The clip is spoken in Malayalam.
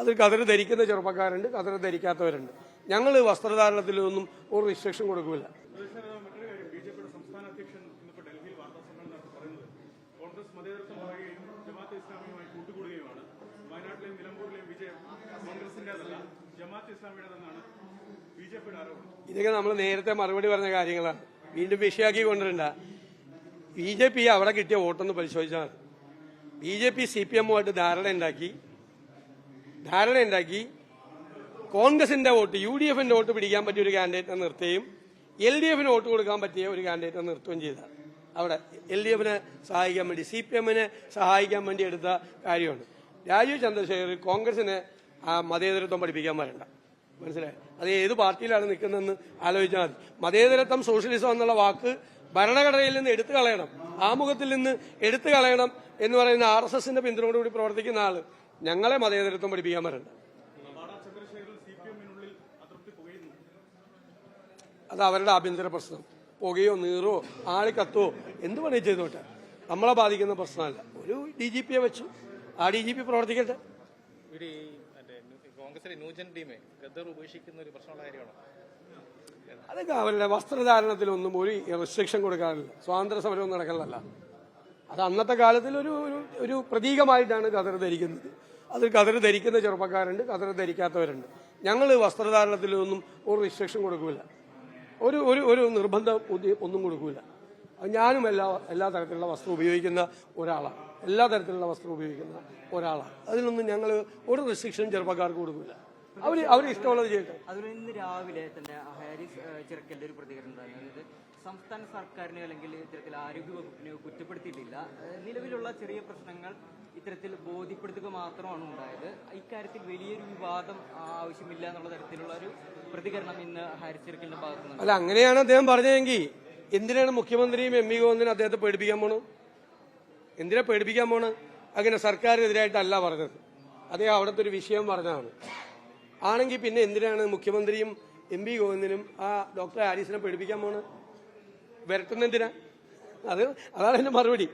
അതിൽ കതിർ ധരിക്കുന്ന ചെറുപ്പക്കാരുണ്ട് കതിർ ധരിക്കാത്തവരുണ്ട്. ഞങ്ങൾ വസ്ത്രധാരണത്തിലൊന്നും ഒരു റിസ്ട്രിക്ഷൻ കൊടുക്കില്ല കോൺഗ്രസ് ഇസ്ലാമിയുമായി വിജയം ഇതൊക്കെ നമ്മൾ നേരത്തെ മറുപടി പറഞ്ഞ കാര്യങ്ങളാണ്. വീണ്ടും വിഷയാക്കി കൊണ്ടിരണ്ട ബി ജെ പി അവിടെ കിട്ടിയ വോട്ടൊന്ന് പരിശോധിച്ചാൽ B J P C P എമ്മുമായിട്ട് ധാരണ ഉണ്ടാക്കി. ധാരണ ഉണ്ടാക്കി കോൺഗ്രസിന്റെ വോട്ട് യു ഡി എഫിന്റെ വോട്ട് പിടിക്കാൻ പറ്റിയ ഒരു കാൻഡിഡേറ്റിനെ നിർത്തുകയും എൽ ഡി എഫിന് വോട്ട് കൊടുക്കാൻ പറ്റിയ ഒരു കാൻഡിഡേറ്റിനെ നിർത്തുകയും ചെയ്ത അവിടെ എൽ ഡി എഫിനെ സഹായിക്കാൻ വേണ്ടി സി പി എമ്മിനെ സഹായിക്കാൻ വേണ്ടി എടുത്ത കാര്യമാണ്. രാജീവ് ചന്ദ്രശേഖർ കോൺഗ്രസിനെ ആ മതേതരത്വം പഠിപ്പിക്കാൻ വരണ്ട. മനസ്സിലായി? അത് ഏത് പാർട്ടിയിലാണ് നിൽക്കുന്നതെന്ന് ആലോചിച്ചാൽ മതി. മതേതരത്വം സോഷ്യലിസം എന്നുള്ള വാക്ക് ഭരണഘടനയിൽ നിന്ന് എടുത്തു കളയണം ആമുഖത്തിൽ നിന്ന് എടുത്തു കളയണം എന്ന് പറയുന്ന ആർ എസ് എസിന്റെ പിന്തുണയോടുകൂടി പ്രവർത്തിക്കുന്ന ആൾ ഞങ്ങളെ മതേതരത്വം പഠിപ്പിക്കാൻ വരണ്ട അത് അവരുടെ ആഭ്യന്തര പ്രശ്നം. പുകയോ നീറോ ആളി കത്തോ എന്ത് പണി ചെയ്തോട്ടെ നമ്മളെ ബാധിക്കുന്ന പ്രശ്നമല്ല. ഒരു ഡി ജി പിയെ വെച്ചു. ആ ഡി ജി പി പ്രവർത്തിക്കട്ടെ. കോൺഗ്രസിലെ ന്യൂജൻ ടീമെ ഉപേക്ഷിക്കുന്ന ഒരു പ്രശ്നമുള്ള കാര്യമാണോ? അതൊക്കെ അവരുടെ വസ്ത്രധാരണത്തിലൊന്നും ഒരു റെസ്ട്രിക്ഷൻ കൊടുക്കാറില്ല. സ്വാതന്ത്ര്യ സമരവും നടക്കുന്നതല്ല അത് അന്നത്തെ കാലത്തിൽ ഒരു ഒരു- ഒരു പ്രതീകമായിട്ടാണ് ഖദർ ധരിക്കുന്നത്. അതിൽ കതർ ധരിക്കുന്ന ചെറുപ്പക്കാരുണ്ട് കതർ ധരിക്കാത്തവരുണ്ട്. ഞങ്ങൾ വസ്ത്രധാരണത്തിലൊന്നും ഒരു റിസ്ട്രിക്ഷൻ കൊടുക്കില്ല ഒരു ഒരു ഒരു നിർബന്ധം ഒന്നും കൊടുക്കില്ല ഞാനും എല്ലാ എല്ലാ തരത്തിലുള്ള വസ്ത്രം ഉപയോഗിക്കുന്ന ഒരാളാണ് എല്ലാ തരത്തിലുള്ള വസ്ത്രം ഉപയോഗിക്കുന്ന ഒരാളാണ് അതിലൊന്നും ഞങ്ങൾ ഒരു റിസ്ട്രിക്ഷനും ചെറുപ്പക്കാർക്ക് കൊടുക്കില്ല അവർ അവർ ഇഷ്ടമുള്ളത് ചെയ്യട്ടെ. അതുപോലെ ഇന്ന് രാവിലെ തന്നെ ഹാരിസ് ചിറക്കലിന്റെ ഒരു പ്രതികരണം അതായത് സംസ്ഥാന സർക്കാരിനെ അല്ലെങ്കിൽ ഇത്തരത്തിൽ ആരോഗ്യ വകുപ്പിനെ കുറ്റപ്പെടുത്തിയിട്ടില്ല. നിലവിലുള്ള ചെറിയ പ്രശ്നങ്ങൾ ഇത്തരത്തിൽ ബോധ്യപ്പെടുത്തുക മാത്രമാണ് ഉണ്ടായത്. ഇക്കാര്യത്തിൽ വലിയൊരു വിവാദം ആവശ്യമില്ല എന്നുള്ള തരത്തിലുള്ള ഒരു പ്രതികരണം ഇന്ന് ഹാരിസ് ചിറക്കലിന്റെ ഭാഗത്തുനിന്ന് അല്ല അങ്ങനെയാണ് അദ്ദേഹം പറഞ്ഞതെങ്കിൽ എന്തിനാണ് മുഖ്യമന്ത്രിയും എം ഇ ഗോവിന്ദനും അദ്ദേഹത്തെ പേടിപ്പിക്കാൻ പോണു? എന്തിനാ പേടിപ്പിക്കാൻ പോണ്? അങ്ങനെ സർക്കാരിനെതിരായിട്ടല്ല പറഞ്ഞത്. അദ്ദേഹം അവിടുത്തെ ഒരു വിഷയം പറഞ്ഞതാണ്. ആണെങ്കിൽ പിന്നെ എന്തിനാണ് മുഖ്യമന്ത്രിയും എം പി ഗോവിന്ദനും ആ ഡോക്ടറെ ഹാരിസിനെ പേടിപ്പിക്കാൻ പോണ് വരട്ടുന്നെന്തിനാ അത് അതാണ് എന്റെ മറുപടി.